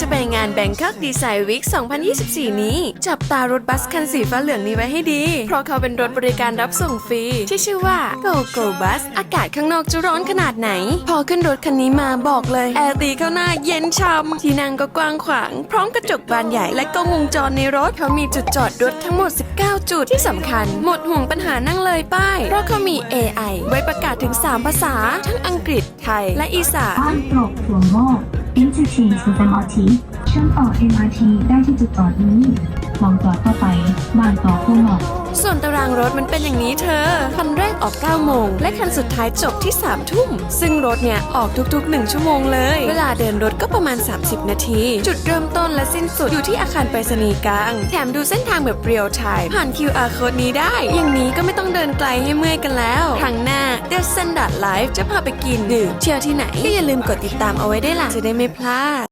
จะไปงาน Bangkok Design Week 2024 นี้ จับตารถบัสคันสีฟ้าเหลืองนี้ไว้ให้ดี เพราะเขาเป็นรถบริการรับส่งฟรี ที่ชื่อว่า Go Go Bus อากาศข้างนอกจะร้อนขนาดไหน พอขึ้นรถคันนี้มาบอกเลย แอร์ตีเข้าหน้าเย็นช่ำที่นั่งก็กว้างขวาง พร้อมกระจกบานใหญ่และกล้องวงจรในรถเขามีจุดจอดรถทั้งหมด 19 จุดที่สำคัญ หมดห่วงปัญหานั่งเลยป้าย เพราะเขามี AI ไว้ประกาศถึง 3 ภาษา ทั้งอังกฤษไทยและอีสานบ้านกรกถั่วงอก Interchange with MRT เชื่อมต่อ MRT ได้ที่จุดจอดนี้มองต่อเข้าไปบานต่อทั่วงอกส่วนตารางรถมันเป็นอย่างนี้เธอคันแรก ออก 9 โมง และคันสุดท้ายจบที่ 3 ทุ่ม ซึ่งรถเนี่ยออกทุกๆ 1 ชั่วโมงเลย เวลาเดินรถก็ประมาณ 30 นาที จุดเริ่มต้นและสิ้นสุดอยู่ที่อาคารไปรษณีย์กลาง แถมดูเส้นทางแบบเรียลไทม์ผ่าน QR code นี้ได้ อย่างนี้ก็ไม่ต้องเดินไกลให้เมื่อยกันแล้วครั้งหน้า The Standard Life จะพาไปกินดื่มเที่ยวที่ไหนก็อย่าลืมกดติดตามเอาไว้ได้ล่ะจะได้ไม่พลาด